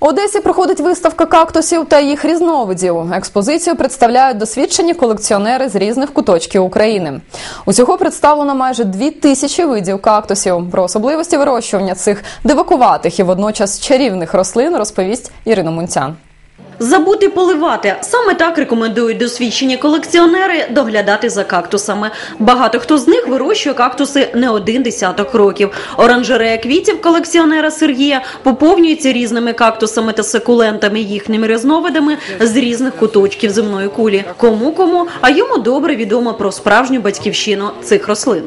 Одесі проходить виставка кактусів та їх різновидів. Експозицію представляють досвідчені колекціонери з різних куточків України. Усього представлено майже дві тисячі видів кактусів. Про особливості вирощування цих дивакуватих і водночас чарівних рослин розповість Ірина Мунцян. Забути поливати саме так рекомендують досвідчені колекціонери доглядати за кактусами. Багато хто з них вирощує кактуси не один десяток років. Оранжерея квітів колекціонера Сергія поповнюється різними кактусами та сукулентами, їхніми різновидами з різних куточків земної кулі. Кому кому, а йому добре відомо про справжню батьківщину цих рослин.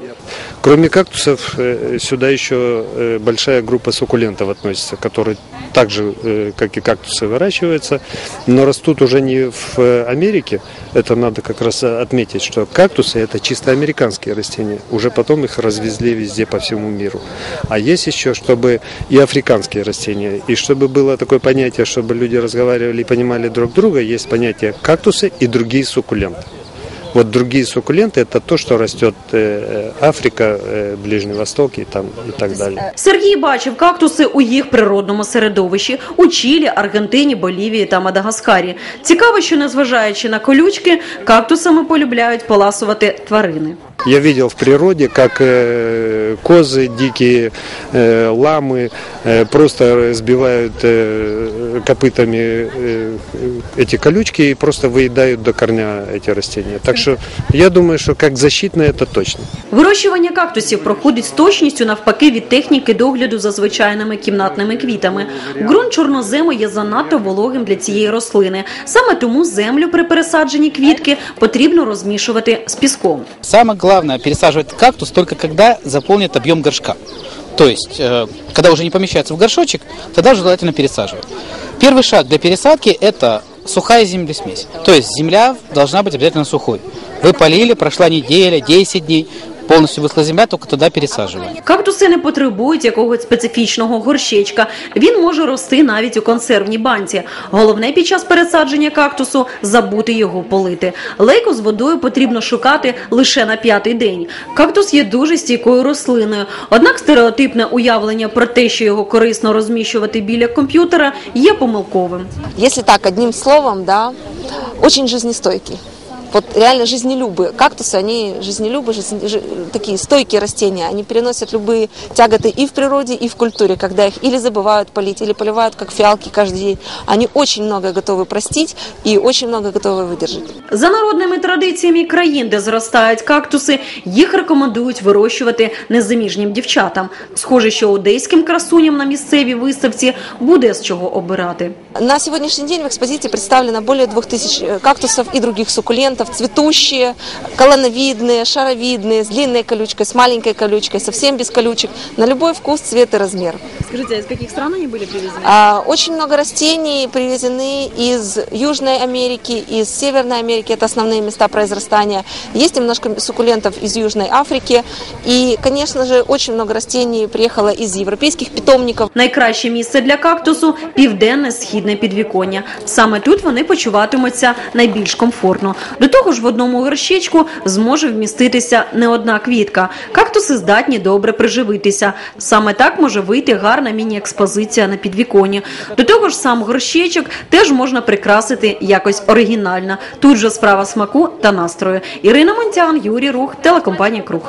Кроме кактусов, э, сюда еще э, большая группа суккулентов относится, которые также, э, как и кактусы, выращиваются, но растут уже не в Америке. Это надо как раз отметить, что кактусы это чисто американские растения. Уже потом их развезли везде по всему миру. А есть еще, чтобы и африканские растения. И чтобы было такое понятие, чтобы люди разговаривали и понимали друг друга, есть понятие кактусы и другие суккуленты. Вот другие суккуленты это то, что растет э, Африка, э, Ближний Восток и, там, и так далее. Сергій бачив кактуси у їх природному середовищі у Чилі, Аргентині, Болівії та Мадагаскарі. Цікаво, що незважаючи на колючки, кактусами полюбляють поласувати тварини. Я видел в природе, как э, козы, дикие э, ламы э, просто сбивают э, копытами э, эти колючки и просто выедают до корня эти растения. Так что я думаю, что как защитное это точно. Вирощування кактусів проходить з точністю навпаки від техніки догляду за звичайними кімнатними квітами. Ґрунт чорнозему є занадто вологим для цієї рослини. Саме тому землю при пересадженні квітки потрібно розмішувати з піском. Самое главное пересаживать кактус только когда заполнит объем горшка. То есть, э, когда уже не помещается в горшочек, тогда желательно пересаживать. Первый шаг для пересадки – это сухая землесмесь. То есть земля должна быть обязательно сухой. Вы полили, прошла неделя, 10 дней, полностью высохла земля, только тогда пересаживаем. Кактуси не потребують якогось специфічного горщичка. Він може рости навіть у консервній банці. Головне під час пересадження кактусу забути його полити. Лейку з водою потрібно шукати лише на п'ятий день. Кактус є дуже стійкою рослиною. Однак стереотипне уявлення про те, що його корисно розміщувати біля комп'ютера, є помилковим. если так, одним словом, да, очень жизнестойкий Вот реально жизнелюбые. Кактусы, они жизнелюбые, жизнь- жи- такие стойкие растения. Они переносят любые тяготы и в природе, и в культуре, когда их или забывают полить, или поливают, как фиалки, каждый день. Они очень много готовы простить и очень много готовы выдержать. За народними традиціями країн, де зростають кактуси, їх рекомендують вирощувати незаміжнім дівчатам. Схоже, що одеським красуням на місцевій виставці буде з чого обирати. На сегодняшний день в экспозиции представлено более 2000 э, кактусов и других суккулентов, цветущие, колоновидные, шаровидные, с длинной колючкой, с маленькой колючкой, совсем без колючек, на любой вкус, цвет и размер. Скажите, а из каких стран они были привезены? А, Очень много растений привезены из Южной Америки, из Северной Америки, это основные места произрастания. Есть немножко суккулентов из Южной Африки. И, конечно же, очень много растений приехало из европейских питомников. Найкраще місце для кактусу південне східне підвіконня. Саме тут вони почуватимуться найбільш комфортно. До того ж, в одному горщичку зможе вміститися не одна квітка. Кактуси здатні добре приживитися. Саме так може вийти гарна міні-експозиція на підвіконі. До того ж, сам горщичок теж можна прикрасити якось оригінально. Тут же справа смаку та настрою. Ірина Монтян, Юрій Рух, телекомпанія Круг.